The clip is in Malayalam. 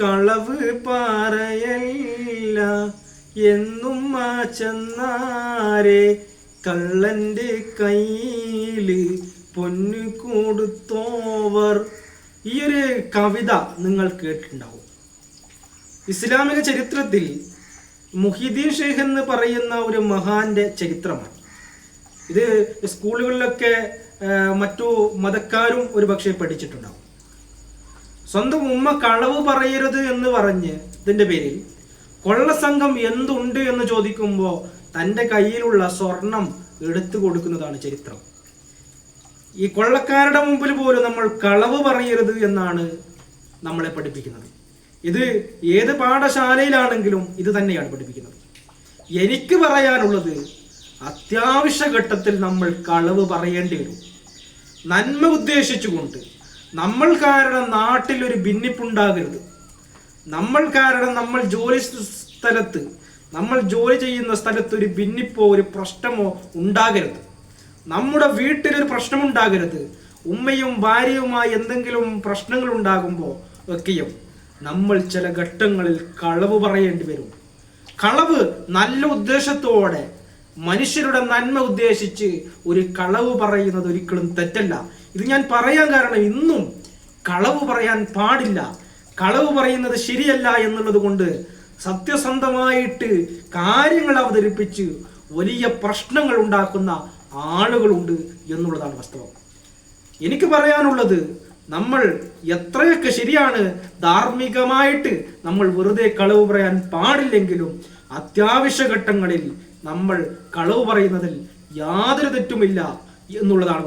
കളവ് പാറയല്ല എന്നും ആ ചെന്നാരെ കള്ളന്റെ കയ്യിൽ പൊന്നു കൊടുത്തോവർ. ഈ ഒരു കവിത നിങ്ങൾ കേട്ടിട്ടുണ്ടാവും. ഇസ്ലാമിക ചരിത്രത്തിൽ മുഹിദ്ദീൻ ഷെയ്ഖ് എന്ന് പറയുന്ന ഒരു മഹാന്റെ ചരിത്രമാണ്. ഇത് സ്കൂളുകളിലൊക്കെ മറ്റു മതക്കാരും ഒരു പക്ഷേ പഠിച്ചിട്ടുണ്ടാവും. സ്വന്തം ഉമ്മ കളവ് പറയരുത് എന്ന് പറഞ്ഞ് ഇതിന്റെ പേരിൽ കൊള്ളസംഘം എന്തുണ്ട് എന്ന് ചോദിക്കുമ്പോൾ തന്റെ കയ്യിലുള്ള സ്വർണം എടുത്തു കൊടുക്കുന്നതാണ് ചരിത്രം. ഈ കൊള്ളക്കാരുടെ മുമ്പിൽ പോലും നമ്മൾ കളവ് പറയരുത് എന്നാണ് നമ്മളെ പഠിപ്പിക്കുന്നത്. ഇത് ഏത് പാഠശാലയിലാണെങ്കിലും ഇത് തന്നെയാണ് പഠിപ്പിക്കുന്നത്. എനിക്ക് പറയാനുള്ളത് അത്യാവശ്യ ഘട്ടത്തിൽ നമ്മൾ കളവ് പറയേണ്ടി വരും. നന്മ ഉദ്ദേശിച്ചുകൊണ്ട് നമ്മൾ കാരണം നാട്ടിൽ ഒരു ഭിന്നിപ്പുണ്ടാകരുത്. നമ്മൾ കാരണം നമ്മൾ ജോലി സ്ഥലത്ത് നമ്മൾ ജോലി ചെയ്യുന്ന സ്ഥലത്ത് ഒരു ഭിന്നിപ്പോ ഒരു പ്രശ്നമോ ഉണ്ടാകരുത്. നമ്മുടെ വീട്ടിലൊരു പ്രശ്നമുണ്ടാകരുത്. ഉമ്മയും ഭാര്യയുമായി എന്തെങ്കിലും പ്രശ്നങ്ങൾ ഉണ്ടാകുമ്പോൾ ഒക്കെയും നമ്മൾ ചില ഘട്ടങ്ങളിൽ കളവ് പറയേണ്ടി വരും. കളവ് നല്ല ഉദ്ദേശത്തോടെ മനുഷ്യരുടെ നന്മ ഉദ്ദേശിച്ച് ഒരു കളവ് പറയുന്നത് ഒരിക്കലും തെറ്റല്ല. ഇത് ഞാൻ പറയാൻ കാരണം ഇന്നും കളവ് പറയാൻ പാടില്ല. കളവ് പറയുന്നത് ശരിയല്ല എന്നുള്ളത് കൊണ്ട് സത്യസന്ധമായിട്ട് കാര്യങ്ങൾ അവതരിപ്പിച്ച് വലിയ പ്രശ്നങ്ങൾ ഉണ്ടാക്കുന്ന ആളുകളുണ്ട് എന്നുള്ളതാണ് വാസ്തവം. എനിക്ക് പറയാനുള്ളത് നമ്മൾ എത്രയൊക്കെ ശരിയാണ് ധാർമ്മികമായിട്ട് നമ്മൾ വെറുതെ കളവ് പറയാൻ പാടില്ലെങ്കിലും അത്യാവശ്യ ഘട്ടങ്ങളിൽ നമ്മൾ കളവ് പറയുന്നതിൽ യാതൊരു തെറ്റുമില്ല എന്നുള്ളതാണ്